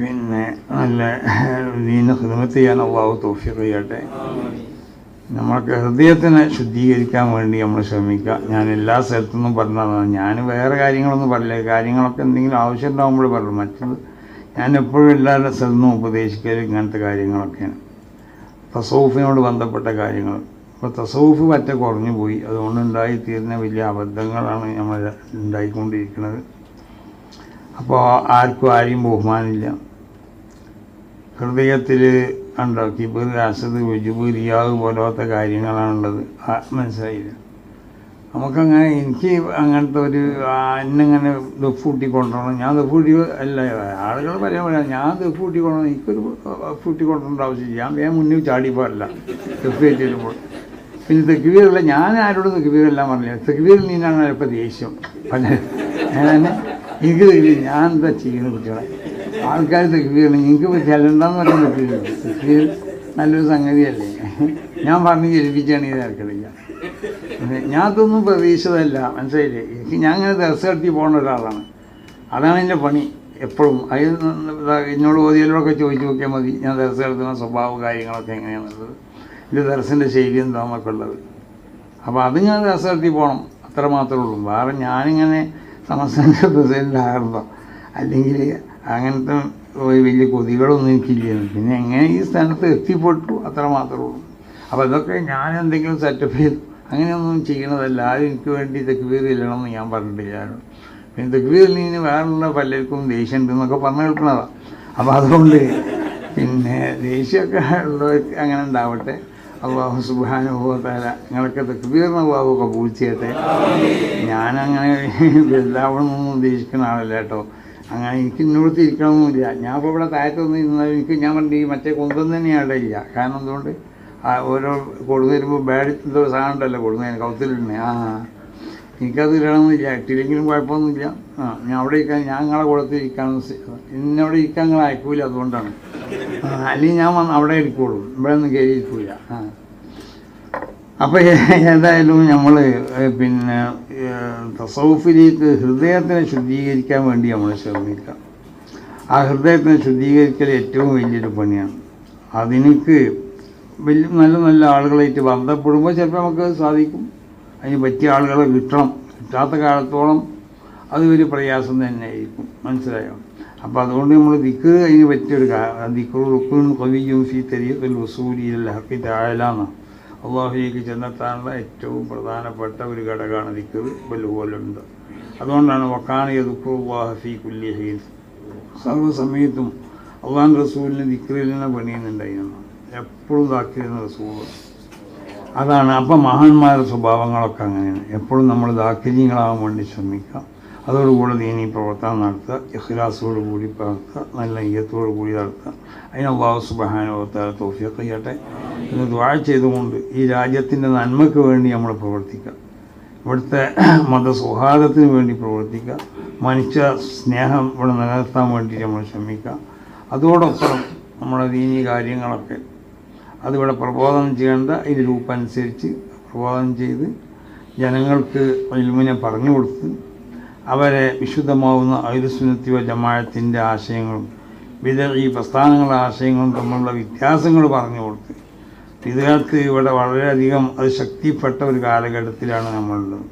പിന്നെ നല്ല ദീന ഹിദമത്ത് ചെയ്യാൻ അള്ളാഹു തോഫിക്ക് ചെയ്യട്ടെ നമ്മൾക്ക് ഹൃദയത്തിനെ ശുദ്ധീകരിക്കാൻ വേണ്ടി നമ്മൾ ശ്രമിക്കുക. ഞാൻ എല്ലാ സ്ഥലത്തുനിന്നും പറഞ്ഞതാണ് ഞാൻ വേറെ കാര്യങ്ങളൊന്നും പറയില്ല. കാര്യങ്ങളൊക്കെ എന്തെങ്കിലും ആവശ്യം ഉണ്ടാകുമ്പോൾ പറയും. മറ്റത് ഞാൻ എപ്പോഴും എല്ലാ സ്ഥലത്തുനിന്നും ഉപദേശിക്കൽ ഇങ്ങനത്തെ കാര്യങ്ങളൊക്കെയാണ്. തസൗഫിനോട് ബന്ധപ്പെട്ട കാര്യങ്ങൾ. ഇപ്പോൾ തസൗഫ് പറ്റ കുറഞ്ഞു പോയി. അതുകൊണ്ട് ഉണ്ടായിത്തീരുന്ന വലിയ അബദ്ധങ്ങളാണ് നമ്മൾ ഉണ്ടായിക്കൊണ്ടിരിക്കുന്നത്. അപ്പോൾ ആർക്കും ആരെയും ബഹുമാനമില്ല. ഹൃദയത്തിൽ ഉണ്ടാക്കി അസദ് ഉജുബ് റിയാവ് പോലത്തെ കാര്യങ്ങളാണുള്ളത്. മനസ്സിലായില്ല? നമുക്കങ്ങനെ എനിക്ക് അങ്ങനത്തെ ഒരു എന്നെങ്ങനെ ദഫ് കൂട്ടി കൊണ്ടുപോകണം ഞാൻ ദഫ് കൂട്ടി അല്ല ആളുകൾ പറയാൻ പറയാം ഞാൻ ദഫ് കൂട്ടി കൊണ്ടുപോകണം എനിക്കൊരു ഫൂട്ടി കൂട്ടി കൊണ്ടുപോകേണ്ട ആവശ്യമില്ല. ഞാൻ വേഗം മുന്നിൽ ചാടി പാടില്ല. ദഫ് കയറ്റി പിന്നെ തെക്കുവീരല്ല ഞാൻ ആരോടും തെക്കുവീരെല്ലാം പറഞ്ഞില്ല തെക്കുവീരിൽ നിന്നാണ് ഇപ്പം ദേഷ്യം. പല എനിക്ക് ഞാൻ എന്താ ചെയ്യുന്നത് കുട്ടികളെ? ആൾക്കാർ തെക്കുകയാണ് നിങ്ങൾക്ക് ചെല്ലണ്ടെന്ന് പറയാൻ പറ്റില്ല. തെക്കുകയിൽ നല്ലൊരു സംഗതിയല്ലേ? ഞാൻ പറഞ്ഞ് ജലിപ്പിച്ചാണ് ഈ ഇറക്കണില്ല ഞാൻ അതൊന്നും പ്രതീക്ഷിച്ചതല്ല. മനസ്സിലായില്ലേ? എനിക്ക് ഞാൻ അങ്ങനെ ദിവസം നടത്തി പോകുന്ന ഒരാളാണ്. അതാണ് എന്റെ പണി എപ്പോഴും. അത് എന്നോട് ഓതിയലോടൊക്കെ ചോദിച്ചു നോക്കിയാൽ മതി. ഞാൻ ദർശ നടത്തുന്ന സ്വഭാവ കാര്യങ്ങളൊക്കെ എങ്ങനെയാണുള്ളത്. ഇത് ദർശന്റെ ശൈലി എന്താണെന്നൊക്കെ ഉള്ളത്. അപ്പോൾ അത് ഞാൻ ദർശ നടത്തി പോകണം. അത്ര മാത്രമേ ഉള്ളൂ. വേറെ ഞാനിങ്ങനെ സംസ്ഥാന പ്രസിഡന്റാകണം അല്ലെങ്കിൽ അങ്ങനത്തെ വലിയ കൊതികളൊന്നും എനിക്കില്ല. പിന്നെ എങ്ങനെ ഈ സ്ഥാനത്ത് എത്തിപ്പെട്ടു? അത്ര മാത്രമേ ഉള്ളൂ. അപ്പോൾ ഇതൊക്കെ ഞാൻ എന്തെങ്കിലും സെറ്റപ്പ് ചെയ്തു അങ്ങനെയൊന്നും ചെയ്യണതല്ല. ആരും എനിക്ക് വേണ്ടി തെക്കുപീർ ഇല്ലണമെന്ന് ഞാൻ പറഞ്ഞിട്ടില്ല. പിന്നെ തെക്കുവീരിൽ നിന്ന് വേറെയുള്ള പലർക്കും ദേഷ്യം ഉണ്ട് എന്നൊക്കെ പറഞ്ഞു കേൾക്കണതാണ് അപ്പോൾ അതുകൊണ്ട് പിന്നെ ദേഷ്യമൊക്കെ ഉള്ളവർക്ക് അങ്ങനെ ഉണ്ടാവട്ടെ. അള്ളാഹു സുബാനുഭവത്താല നിങ്ങളൊക്കെ തെക്കുപീർന്ന അള്ളാഹു കബൂൾ ചെയ്യട്ടെ. ഞാനങ്ങനെ വലുതാവണമെന്നൊന്നും ഉദ്ദേശിക്കുന്ന ആളല്ല കേട്ടോ. അങ്ങനെ എനിക്ക് ഇന്നോട് തിരിക്കണമെന്നില്ല ഞാൻ ഇപ്പോൾ ഇവിടെ താഴത്തൊന്നും ഇരുന്നാൽ എനിക്ക് ഞാൻ പറഞ്ഞു ഈ മറ്റേ കൊന്തം തന്നെയാണ് ഇല്ല. കാരണം എന്തുകൊണ്ട്? ആ ഓരോ കൊടുന്നു തരുമ്പോൾ ബാഡ് എന്തോ സാധനം ഉണ്ടല്ലോ കൊടുന്നതിന് കൗത്തിലിടണേ ആ എനിക്കത് ഇടണമെന്നില്ല ഇട്ടില്ലെങ്കിലും കുഴപ്പമൊന്നുമില്ല. ആ ഞാൻ അവിടെ ഇരിക്കാൻ ഞാൻ നിങ്ങളെ കൂടത്തിൽ ഇരിക്കാൻ എന്നവിടെ ഇരിക്കാൻ നിങ്ങൾ അയക്കൂല അതുകൊണ്ടാണ്. അല്ലെങ്കിൽ ഞാൻ വന്ന് അവിടെ ഇരിക്കുള്ളൂ. ഇവിടെ ഒന്നും കയറി ഇരിക്കൂല ആ. അപ്പോൾ ഏതായാലും നമ്മൾ പിന്നെ തസൗഫിലേക്ക് ഹൃദയത്തിനെ ശുദ്ധീകരിക്കാൻ വേണ്ടി നമ്മൾ ശ്രമിക്കാം. ആ ഹൃദയത്തിനെ ശുദ്ധീകരിക്കൽ ഏറ്റവും വലിയൊരു പണിയാണ്. അതിനക്ക് വലിയ നല്ല നല്ല ആളുകളായിട്ട് ബന്ധപ്പെടുമ്പോൾ ചിലപ്പോൾ നമുക്ക് സാധിക്കും. അതിന് പറ്റിയ ആളുകളെ കിട്ടണം. കിട്ടാത്ത കാലത്തോളം അത് ഒരു പ്രയാസം തന്നെയായിരിക്കും. മനസ്സിലായോ? അപ്പോൾ അതുകൊണ്ട് നമ്മൾ ദിക്ക് അതിന് പറ്റിയൊരു ദിക്കുറുക്കും കവിയും ഫി വസൂരി വസൂലിയിൽ ഹക്കി താഴലാന്ന് അള്ളാഹുലേക്ക് ചെന്നെത്താനുള്ള ഏറ്റവും പ്രധാനപ്പെട്ട ഒരു ഘടകമാണ് ദിക്കർ ബലുപോലുണ്ട് അതുകൊണ്ടാണ് വക്കാണിയ ദുഃഖുല്ലാഹ ഫി കുല്യഹീൻ സർവസമയത്തും അള്ളാഹ് റസൂലിന് ദിക്കറിൽ നിന്ന് പണിയുന്നുണ്ടായിരുന്നു. എപ്പോഴും ദാക്കിരുന്ന റസൂൾ അതാണ്. അപ്പം മഹാന്മാരുടെ സ്വഭാവങ്ങളൊക്കെ അങ്ങനെയാണ്. എപ്പോഴും നമ്മൾ ദാക്കിര്യങ്ങളാകാൻ വേണ്ടി ശ്രമിക്കുക അതോടുകൂടി ദീനി പ്രവർത്തനം നടത്തുക ഇഖ്ലാസോട് കൂടി പ്രവർത്തുക നല്ല ഈയത്തോടു കൂടി നടത്തുക. അതിന് അള്ളാഹു സുബാനുഭവത്താൽ തോഫിയൊക്കെ ചെയ്യട്ടെ എന്ന് ദ്വാഴ ചെയ്തുകൊണ്ട് ഈ രാജ്യത്തിന്റെ നന്മയ്ക്ക് വേണ്ടി നമ്മൾ പ്രവർത്തിക്കുക. ഇവിടുത്തെ മതസൗഹാർദ്ദത്തിന് വേണ്ടി പ്രവർത്തിക്കുക. മനുഷ്യ സ്നേഹം ഇവിടെ നിലനിർത്താൻ വേണ്ടി നമ്മൾ ശ്രമിക്കുക. അതോടൊപ്പം നമ്മുടെ ദീനി കാര്യങ്ങളൊക്കെ അതിവിടെ പ്രബോധനം ചെയ്യേണ്ട അതിന്റെ രൂപമനുസരിച്ച് പ്രബോധനം ചെയ്ത് ജനങ്ങൾക്ക് ഇൽമിനെ പറഞ്ഞു കൊടുത്ത് അവരെ വിശുദ്ധമാവുന്ന ഐരുസുനത്തിവ ജമാഴത്തിന്റെ ആശയങ്ങളും ഈ പ്രസ്ഥാനങ്ങളുടെ ആശയങ്ങളും തമ്മിലുള്ള വ്യത്യാസങ്ങൾ പറഞ്ഞു കൊടുത്ത്. വിദേഹത്ത് ഇവിടെ വളരെയധികം അത് ശക്തിപ്പെട്ട ഒരു കാലഘട്ടത്തിലാണ് നമ്മളുള്ളത്.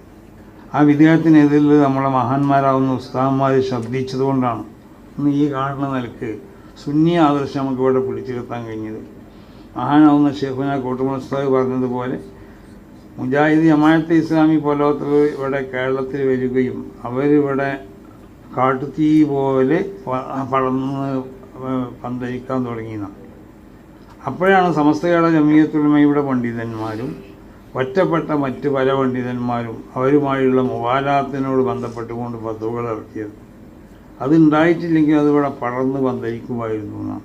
ആ വിദേഹത്തിനെതിരിൽ നമ്മളെ മഹാന്മാരാവുന്ന ഉസ്താദന്മാർ ശബ്ദിച്ചതുകൊണ്ടാണ് ഇന്ന് ഈ കാണുന്ന നിലയ്ക്ക് സുന്നി ആദർശം നമുക്ക് ഇവിടെ പിടിച്ചിരുത്താൻ കഴിഞ്ഞത്. മഹാനാവുന്ന ഷെയ്ഖുന കോട്ടുമുസ്താദ് പറഞ്ഞതുപോലെ മുജാഹിദ് ജമാഅത്തെ ഇസ്ലാമി പോലത്തവർ ഇവിടെ കേരളത്തിൽ വരികയും അവരിവിടെ കാട്ടുതീ പോലെ പടർന്ന് പന്തരിക്കാൻ തുടങ്ങിയതാണ്. അപ്പോഴാണ് സമസ്തകേരള ജമീയത്തുലമയുടെ പണ്ഡിതന്മാരും ഒറ്റപ്പെട്ട മറ്റ് പല പണ്ഡിതന്മാരും അവരുമായുള്ള മുവാലാത്തിനോട് ബന്ധപ്പെട്ടുകൊണ്ട് പത്തുകൾ ഇറക്കിയത്. അതുണ്ടായിട്ടില്ലെങ്കിൽ അതിവിടെ പടർന്ന് പന്തലിക്കുമായിരുന്നു എന്നാണ്.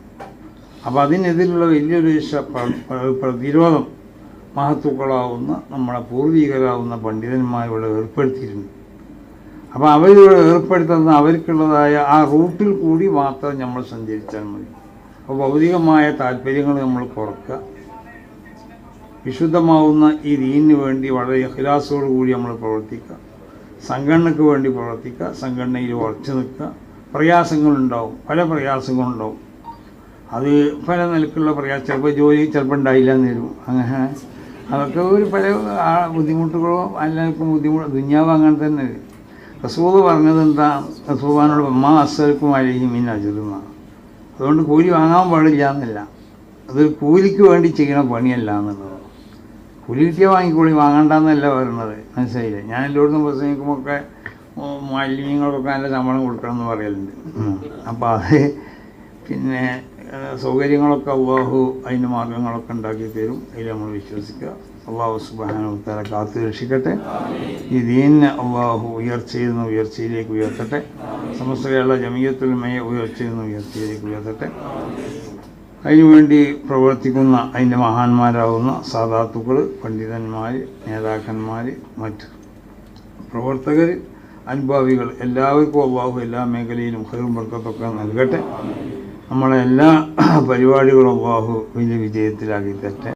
അപ്പോൾ അതിനെതിരുള്ള വലിയൊരു പ്രതിരോധം മഹത്തുക്കളാവുന്ന നമ്മളെ പൂർവികരാവുന്ന പണ്ഡിതന്മാരിവിടെ ഏർപ്പെടുത്തിയിട്ടുണ്ട്. അപ്പോൾ അവരിവിടെ ഏർപ്പെടുത്തുന്ന അവർക്കുള്ളതായ ആ റൂട്ടിൽ കൂടി മാത്രം നമ്മൾ സഞ്ചരിച്ചാൽ മതി. അപ്പോൾ ഭൗതികമായ താല്പര്യങ്ങൾ നമ്മൾ കുറക്കുക. വിശുദ്ധമാവുന്ന ഈ ദീനിന് വേണ്ടി വളരെ ഇഖ്ലാസോടു കൂടി നമ്മൾ പ്രവർത്തിക്കുക. സംഘടനയ്ക്ക് വേണ്ടി പ്രവർത്തിക്കുക. സംഘടനയിൽ ഉറച്ചു നിൽക്കുക. പ്രയാസങ്ങളുണ്ടാവും പല പ്രയാസങ്ങളുണ്ടാവും അത് പല നിലക്കുള്ള പ്രയാസം ചിലപ്പോൾ ജോലി ചിലപ്പോൾ ഉണ്ടായില്ല എന്ന് വരും. അങ്ങനെ അതൊക്കെ ഒരു പല ബുദ്ധിമുട്ടുകളോ എല്ലാവർക്കും ബുദ്ധിമുട്ട് ദുഞ്ഞാവ് അങ്ങനെ തന്നെ. റസൂദ് പറഞ്ഞത് എന്താ? റസൂബാനോട് അമ്മ അസൽക്കും അലഹി ഇന്ന അജുറുന്ന അതുകൊണ്ട് കൂലി വാങ്ങാൻ പാടില്ല എന്നല്ല. അതൊരു കൂലിക്ക് വേണ്ടി ചെയ്യണ പണിയല്ല എന്നുള്ളത്. കൂലി കിട്ടിയാൽ വാങ്ങിക്കോളി വാങ്ങണ്ടെന്നല്ല പറയുന്നത്. മനസ്സിലായില്ലേ? ഞാൻ എല്ലായിടത്തും പ്രസംഗിക്കുമ്പോഴൊക്കെ മാലിന്യങ്ങൾക്കൊക്കെ നല്ല ശമ്പളം കൊടുക്കണം എന്ന് പറയലുണ്ട്. അപ്പോൾ അത് പിന്നെ സൗകര്യങ്ങളൊക്കെ അള്ളാഹു അതിന്റെ മാർഗങ്ങളൊക്കെ ഉണ്ടാക്കി തരും. അതിൽ നമ്മൾ വിശ്വസിക്കുക. അള്ളാഹു സുബാനുത്തല കാത്തു രക്ഷിക്കട്ടെ. ഈ ദീനിനെ അള്ളാഹു ഉയർച്ചയിൽ നിന്ന് ഉയർച്ചയിലേക്ക് ഉയർത്തട്ടെ. സമസ്ത കേരള ജമീയത്തുലമയെ ഉയർച്ചയിൽ നിന്ന് ഉയർച്ചയിലേക്ക് ഉയർത്തട്ടെ. അതിനുവേണ്ടി പ്രവർത്തിക്കുന്ന അതിന്റെ മഹാന്മാരാകുന്ന സാധാത്തുക്കൾ പണ്ഡിതന്മാർ നേതാക്കന്മാർ മറ്റ് പ്രവർത്തകർ അനുഭാവികൾ എല്ലാവർക്കും അള്ളാഹു എല്ലാ മേഖലയിലും ഹൈറും ബർക്കത്തൊക്കെ നൽകട്ടെ. നമ്മളെ എല്ലാ പരിപാടികളും അള്ളാഹു വലിയ വിജയത്തിലാക്കി തട്ടെ